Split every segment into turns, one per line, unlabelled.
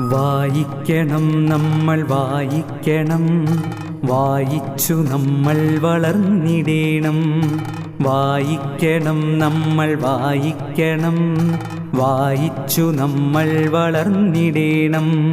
വായിക്കണം നമ്മൾ വായിക്കണം. വായിച്ചു നമ്മൾ വളർന്നിടേണം. വായിക്കണം നമ്മൾ വായിക്കണം. വായിച്ചു നമ്മൾ വളർന്നിടേണം.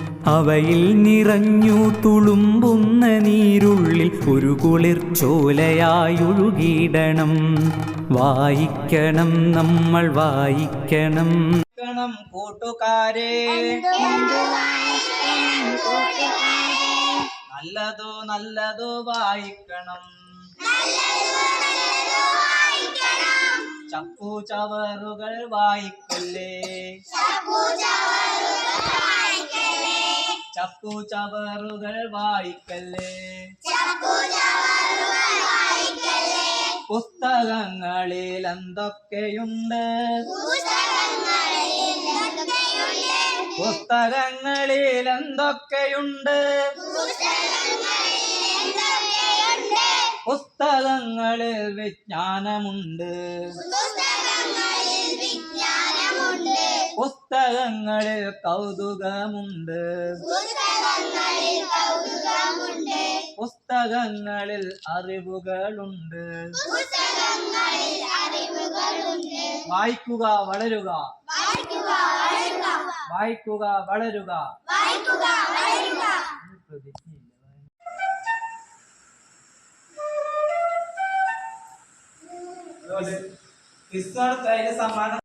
അവയിൽ നിറഞ്ഞു തുളുമ്പുന്ന നീരുള്ളിൽ ഒരു കുളിർച്ചോലയായൊഴുകിയിടണം വായിക്കണം നമ്മൾ വായിക്കണം.
കൂട്ടുകാരെ. നല്ലതോ നല്ലതോ വായിക്കണം. ചപ്പു ചവറുകൾ വായിക്കല്ലേ. ചപ്പു ചവറുകൾ വായിക്കല്ലേ? പുസ്തകങ്ങളിൽ എന്തൊക്കെയുണ്ട്? പുസ്തകങ്ങളിൽ എന്തൊക്കെയുണ്ട്? പുസ്തകങ്ങളിൽ വിജ്ഞാനമുണ്ട്. പുസ്തകങ്ങളിൽ കൗതുകമുണ്ട്. പുസ്തകങ്ങളിൽ അറിവുകളുണ്ട്. വായിക്കുക വളരുക. വായിക്കുക വളരുക. അടുത്ത അതിന്റെ സമ്മാനം